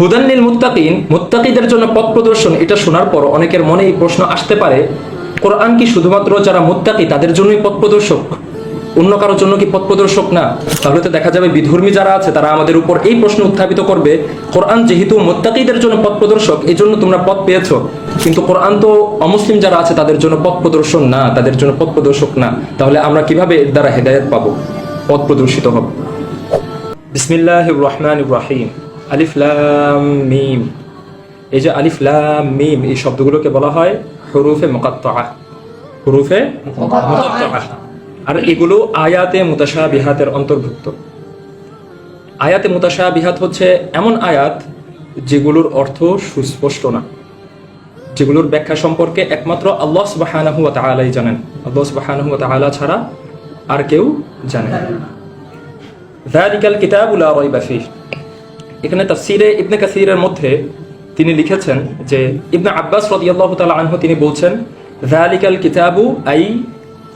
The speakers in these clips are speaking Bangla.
হুদান্নিল মুত্তাকিন, মুত্তাকিদের জন্য পথ প্রদর্শন, এটা শোনার পর অনেকের মনে এই প্রশ্ন আসতে পারে, কোরআন কি শুধুমাত্র যারা মুত্তাকি, তাদের জন্যই পথ প্রদর্শক? অন্য কারোর জন্য কি পথ প্রদর্শক না? তাহলে তো দেখা যাবে বিধর্মী যারা আছে, তারা আমাদের উপর এই প্রশ্ন উত্থাপিত করবে, কোরআন যেহেতু মোত্তাকিদের জন্য পথ প্রদর্শক এই জন্য তোমরা পথ পেয়েছ। কিন্তু কোরআন তো অমুসলিম যারা আছে, তাদের জন্য পথ প্রদর্শন না, তাদের জন্য পথ প্রদর্শক না। তাহলে আমরা কীভাবে এর দ্বারা হেদায়ত পাবো? পথ প্রদর্শিত হব। বিসমিল্লাহ রহমান রাহিম। আলিফ লাম মিম। এই যে আলিফ লাম মিম, এই শব্দগুলোকে বলা হয় হরুফে মুকাত্তা হরুফে। আর এগুলো আয়াতে মুতাশা বিহাতের অন্তর্ভুক্ত। আয়াতে মুতাশা বিহাত হচ্ছে এমন আয়াত যেগুলোর অর্থ সুস্পষ্ট না, যেগুলোর ব্যাখ্যা সম্পর্কে একমাত্র আল্লাহ সুবাহানাহু ওয়া তাআলাই জানেন। আল্লাহ সুবাহানাহু তাআলা ছাড়া আর কেউ জানে লা রাইবা ফীহ। এখানে তাফসীরে ইবনে কাসীরের মধ্যে তিনি লিখেছেন যে ইবনে আব্বাস রাদিয়াল্লাহু তাআলা আনহু তিনি বলছেন, যালিকাল কিতাবু আই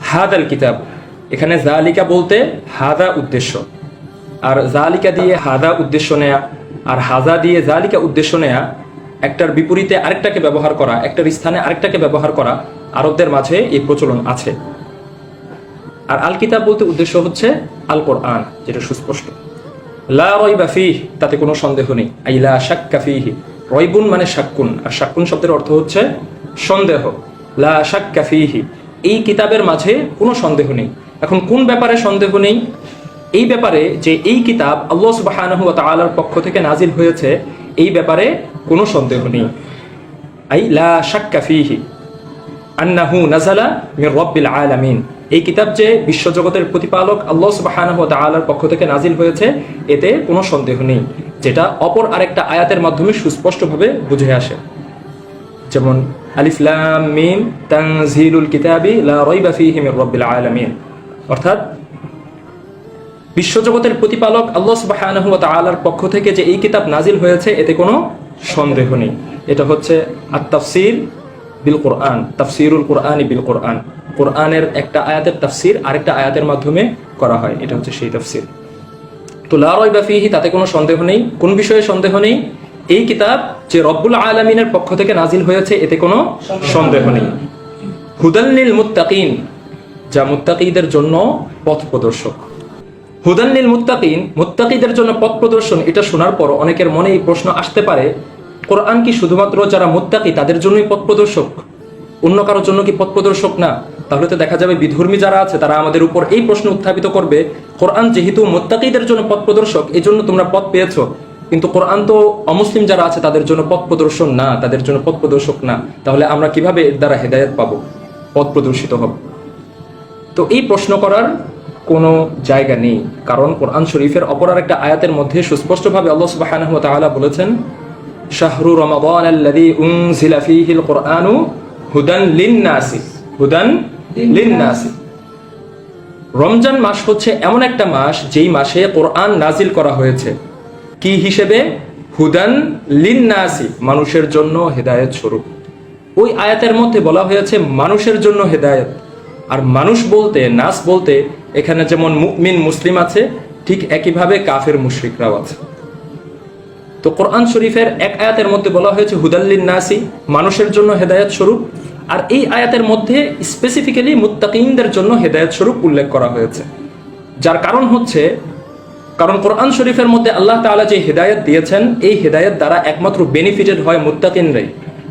হাদাল কিতাব। এখানে জালিকা বলতে হাদা উদ্দেশ্য। আর জালিকা দিয়ে হাদা উদ্দেশ্য নেয়া আর হাজা দিয়ে জালিকা উদ্দেশ্য নেয়া একটার বিপরীতে আরেকটাকে ব্যবহার করা, একটার স্থানে আরেকটাকে ব্যবহার করা আরবদের মাঝে এই প্রচলন আছে। আর আল কিতাব বলতে উদ্দেশ্য হচ্ছে আল কোরআন, যেটা সুস্পষ্ট। লা রয়বা ফিহ, তাতে কোনো সন্দেহ নেই। আই লা শাক্কা ফিহি রয়বুন মানে শাক্কুন। আর শাক্কুন শব্দের অর্থ হচ্ছে সন্দেহ। লা শাক্কা ফিহি, এই কিতাবের মাঝে কোনো সন্দেহ নেই। এখন কোন ব্যাপারে সন্দেহ নেই? এই ব্যাপারে যে এই কিতাব আল্লাহ সুবহানাহু ওয়া তাআলার পক্ষ থেকে নাজিল হয়েছে, এই ব্যাপারে কোনো সন্দেহ নেই। আই লা শাক্কা ফিহি, আন্নাহু নাজালা মির রব্বিল আলামিন। এই কিতাব যে বিশ্বজগতের প্রতিপালক আল্লাহ সুবহানাহু ওয়া তাআলার পক্ষ থেকে নাজিল হয়েছে, এতে কোনো সন্দেহ নেই, যেটা অপর আরেকটা আয়াতের মাধ্যমে সুস্পষ্টভাবে বুঝে আসে। যেমন, আলিফ লাম মিম, তানজিলুল কিতাবি লা রাইবা ফীহি মির অর্থাৎ, বিশ্বজগতের প্রতিপালক আল্লাহ সুবহানাহু ওয়া তাআলার পক্ষ থেকে যে এই কিতাব নাজিল হয়েছে, এতে কোনো সন্দেহ নেই। এটা হচ্ছে আত-তাফসীর বিল কোরআন, তাফসিরুল কোরআনি বিল কোরআন। কোরআনের একটা আয়াতের তাফসির আরেকটা আয়াতের মাধ্যমে করা হয়। এটা হচ্ছে সেই তাফসির। তো লা রাইবা তাতে কোনো সন্দেহ নেই, কোন বিষয়ে সন্দেহ নেই। এই কিতাব যে রব্বুল আলামিনের পক্ষ থেকে নাজিল হয়েছে, এতে কোনো সন্দেহ নেই। হুদাল্লিল মুত্তাকিন, যা মুত্তাকিদের জন্য পথ প্রদর্শক। হুদান্নিল মুত্তাকিন, মুত্তাকিদের জন্য পথ প্রদর্শন, এটা শোনার পর অনেকের মনে এই প্রশ্ন আসতে পারে, কোরআন কি শুধুমাত্র যারা মুত্তাকি, তাদের জন্যই পথ প্রদর্শক? অন্য কারোর জন্য কি পথ প্রদর্শক না? তাহলে তো দেখা যাবে বিধর্মী যারা আছে, তারা আমাদের উপর এই প্রশ্ন উত্থাপিত করবে, কোরআন যেহেতু মুত্তাকিদের জন্য পথ প্রদর্শক, এই জন্য তোমরা পথ পেয়েছ। কিন্তু কোরআন তো অমুসলিম যারা আছে, তাদের জন্য পথ প্রদর্শন না, তাদের জন্য পথ প্রদর্শক না। তাহলে আমরা কীভাবে এর দ্বারা হেদায়ত পাবো? পথ প্রদর্শিত হবে। তো এই প্রশ্ন করার কোনো জায়গা নেই, কারণ কোরআন শরীফের অপর একটা আয়াতের মধ্যে সুস্পষ্টভাবে আল্লাহ ওয়া বলেছেন, শাহরু রমাদান হুদান লিন-নাসি হুদান রমজান মাস হচ্ছে এমন একটা মাস যেই মাসে কোরআন নাজিল করা হয়েছে। কি হিসেবে? হুদান লিন-নাসি, মানুষের জন্য হেদায়েত স্বরূপ। ওই আয়াতের মধ্যে বলা হয়েছে, মানুষের জন্য হেদায়েত। আর মানুষ বলতে, নাস বলতে, এখানে যেমন মুমিন, মুসলিম আছে, ঠিক একইভাবে কাফের, মুশরিকরাও আছে। তো কোরআন শরীফের এক আয়াতের মধ্যে বলা হয়েছে হুদাল্লিন নাসি মানুষের জন্য হেদায়ত স্বরূপ। আর এই আয়াতের মধ্যে স্পেসিফিক্যালি মুত্তাকিনদের জন্য হেদায়ত স্বরূপ উল্লেখ করা হয়েছে। যার কারণ হচ্ছে, কারণ কোরআন শরীফের মধ্যে আল্লাহ তাআলা যে হেদায়ত দিয়েছেন, এই হেদায়ত দ্বারা একমাত্র বেনিফিটেড হয় মুত্তাকিনরাই।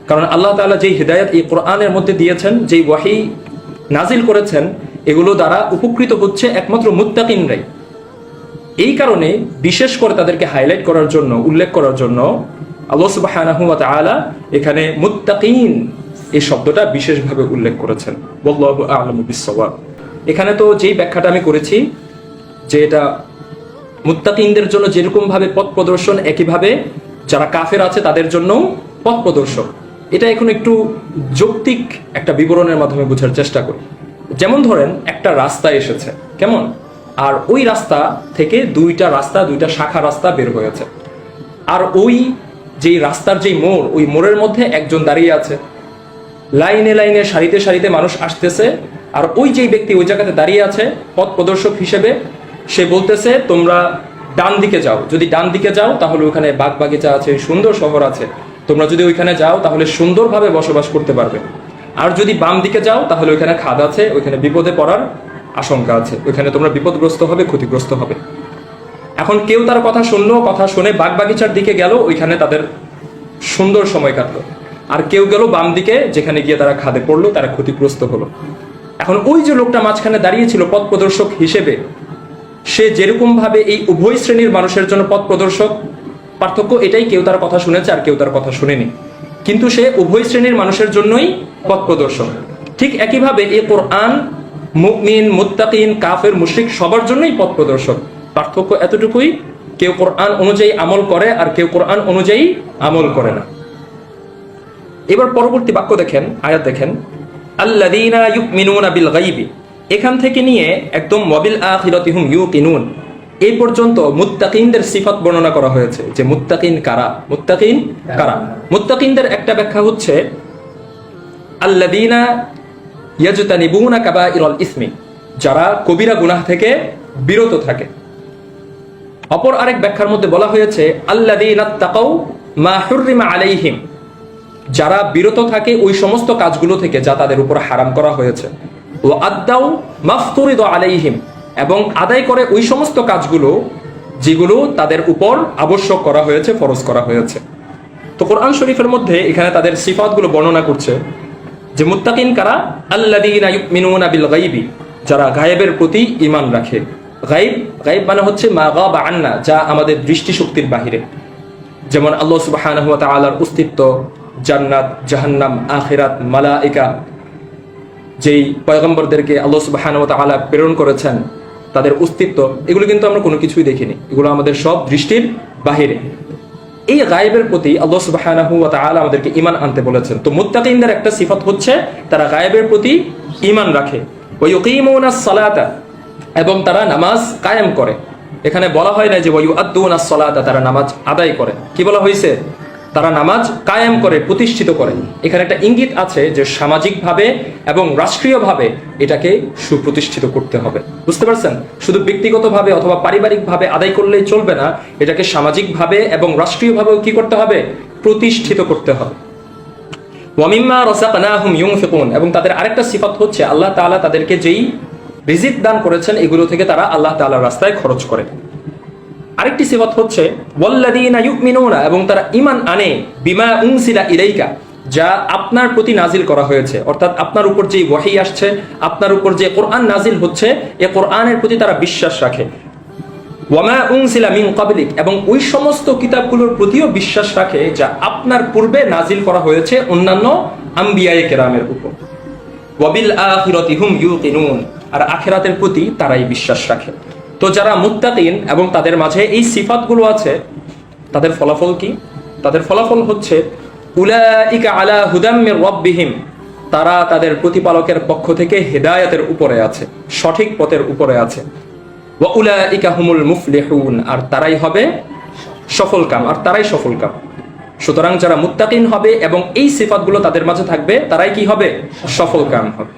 কারণ আল্লাহ তাআলা যেই হেদায়ত এই কোরআনের মধ্যে দিয়েছেন, যেই ওয়াহি নাজিল করেছেন, এগুলো দ্বারা উপকৃত হচ্ছে একমাত্র মুত্তাকিনরাই। এই কারণে বিশেষ করে তাদেরকে হাইলাইট করার জন্য, উল্লেখ করার জন্য আল্লাহ তাআলা এখানে মুত্তাকিন এই শব্দটা বিশেষভাবে উল্লেখ করেছেন। এখানে তো যেই ব্যাখ্যাটা আমি করেছি, যে এটা মুত্তাকিনদের জন্য যেরকম ভাবে পথ প্রদর্শন, একইভাবে যারা কাফের আছে তাদের জন্য পথ প্রদর্শন এটা এখন একটু যৌক্তিক একটা বিবরণের মাধ্যমে বোঝার চেষ্টা করি। যেমন ধরেন, একটা রাস্তা এসেছে, কেমন? আর ওই রাস্তা থেকে দুইটা রাস্তা, দুইটা শাখা রাস্তা বের হয়েছে। আর ওই যেই রাস্তার যেই মোড়, ওই মোড়ের মধ্যে একজন দাঁড়িয়ে আছে। লাইনে লাইনে সারিতে সারিতে মানুষ আসতেছে। আর ওই যেই ব্যক্তি ওই জায়গাতে দাঁড়িয়ে আছে, পথ প্রদর্শক হিসেবে, সে বলতেছে, তোমরা ডান দিকে যাও। যদি ডান দিকে যাও, তাহলে ওখানে বাগ বাগিচা আছে, সুন্দর শহর আছে। তোমরা যদি ওইখানে যাও, তাহলে সুন্দরভাবে বসবাস করতে পারবে। আর যদি বাম দিকে যাও, তাহলে ওইখানে খাদ আছে, ওইখানে বিপদে পড়ার আশঙ্কা আছে। ওইখানে তোমরা বিপদগ্রস্ত হবে, ক্ষতিগ্রস্ত হবে। এখন কেউ তার কথা শুনলো, কথা শুনে বাগ বাগিচার দিকে গেল, ওইখানে তাদের সুন্দর সময় কাটলো। আর কেউ গেল বাম দিকে, যেখানে গিয়ে তারা খাদে পড়ল, তারা ক্ষতিগ্রস্ত হলো। এখন ওই যে লোকটা মাঝখানে দাঁড়িয়েছিল পথ প্রদর্শক হিসেবে, সে যেরকম ভাবে এই উভয় শ্রেণির মানুষের জন্য পথ প্রদর্শক, পার্থক্য এটাই কেউ তার কথা শুনেছে আর কেউ তার কথা শুনেনি। কিন্তু সে উভয় শ্রেণির মানুষের জন্যই পথ প্রদর্শক। ঠিক একইভাবে এই কোরআন মুকমিন মুত্তাকিন, কাফের, মুশরিক সবার জন্যই পথ প্রদর্শক। পার্থক্য এতটুকুই, কেউ কোরআন অনুযায়ী আমল করে আর কেউ কোরআন অনুযায়ী আমল করে না। এবার পরবর্তী বাক্য দেখেন, আয়াত দেখেন, আল্লাযীনা ইউমিনুনা বিল গায়বি এখান থেকে নিয়ে একদম ওয়াবিল আখিরাতিহুম ইউকিনুন। এই পর্যন্ত মুত্তাকিনদের সিফাত বর্ণনা করা হয়েছে যে মুত্তাকিন কারা? মুত্তাকিন কারা? মুত্তাকিনদের একটা ব্যাখ্যা হচ্ছে, আল্লাযীনা ইয়াজতানিবুনা কাবাইরাল ইসমি যারা কবিরা গুনাহ থেকে বিরত থাকে। অপর আরেক ব্যাখ্যার মধ্যে বলা হয়েছে, আল্লাযীনা তাকাউ মা হুররিমা আলাইহিম যারা বিরত থাকে ওই সমস্ত কাজগুলো থেকে যা তাদের উপর হারাম করা হয়েছে। ও আদাউ মাফতুরিদ আলাইহিম, এবং আদায় করে ওই সমস্ত কাজগুলো যেগুলো তাদের উপর আবশ্যক করা হয়েছে, ফরজ করা হয়েছে। তো কোরআন শরীফের মধ্যে এখানে তাদের সিফাতগুলো বর্ণনা করছে যে মুত্তাকিন কারা? ইউমিনুনা বিল গায়বি, যারা গায়েবের প্রতি ইমান রাখে। গায়েব গায়েব মানে হচ্ছে মা গাবা আন্না, যা আমাদের দৃষ্টিশক্তির বাহিরে। যেমন আল্লাহ সুবহানাহু ওয়া তাআলার অস্তিত্ব জান্নাত, জাহান্নাম, আখিরাত, মালাইকা। যেই পয়গম্বরদেরকে আল্লাহ সুবহানাহু ওয়া তাআলা প্রেরণ করেছেন, তাদের অস্তিত্ব, এগুলো কিন্তু আমরা কোনো কিছুই দেখিনি। এগুলো আমাদের সব দৃষ্টির বাহিরে। এই গায়েবের প্রতি আল্লাহ সুবহানাহু তাআলা আমাদেরকে ঈমান আনতে বলেছেন। তো মুত্তাকিনদের একটা সিফাত হচ্ছে, তারা গায়েবের প্রতি ঈমান রাখে। ওয়া ইউকিমুনাস সালাতা, এবং তারা নামাজ কায়েম করে। এখানে বলা হয় না যে, ওয়া ইউআদ্দুনাস সালাতা তারা নামাজ আদায় করে। কি বলা হয়েছে? তারা নামাজ কায়েম করে প্রতিষ্ঠিত করে এখানে একটা ইঙ্গিত আছে যে সামাজিকভাবে এবং রাষ্ট্রীয়ভাবে এটাকে সুপ্রতিষ্ঠিত করতে হবে। বুঝতে পারছেন? শুধু ব্যক্তিগতভাবে অথবা পারিবারিকভাবে আদায় করলেই চলবে না, এটাকে সামাজিকভাবে এবং রাষ্ট্রীয়ভাবেও কি করতে হবে? প্রতিষ্ঠিত করতে হবে। ওয়ামিম্মা রাসাকনাহুম ইউনফিকুন। এবং তাদের আরেকটা সিফাত হচ্ছে, আল্লাহ তাআলা তাদেরকে যেই রিজিক দান করেছেন, এগুলো থেকে তারা আল্লাহ তাআলার রাস্তায় খরচ করে। আরেকটি সিফাত হচ্ছে এবং তারা ঈমান আনে, বিমা উনসিলা ইলাইকা, যা আপনার প্রতি নাজিল করা হয়েছে। অর্থাৎ আপনার উপর যে ওয়াহি আসছে, আপনার উপর যে কোরআন নাজিল হচ্ছে, এ কোরআনের প্রতি তারা বিশ্বাস রাখে। ওয়ামা উনসিলা মিন কাবলিক এবং ওই সমস্ত কিতাবগুলোর প্রতিও বিশ্বাস রাখে, যা আপনার পূর্বে নাজিল করা হয়েছে অন্যান্য আম্বিয়ায়ে কেরামের উপর। ওয়াবিল আখিরাতি হুম ইউকিনুন আর আখেরাতের প্রতি তারাই বিশ্বাস রাখে। তো যারা মুত্তাকিন এবং তাদের মাঝে এই সিফাতগুলো আছে, তাদের ফলাফল কি? তাদের ফলাফল হচ্ছে আলা হুদাম মির রাব্বিহিম, তারা তাদের প্রতিপালকের পক্ষ থেকে হেদায়েতের উপরে আছে, সঠিক পথের উপরে আছে। আর তারাই হবে সফল কাম, আর তারাই সফল কাম। সুতরাং যারা মুত্তাকিন হবে এবং এই সিফাতগুলো তাদের মাঝে থাকবে, তারাই কি হবে? সফল কাম হবে।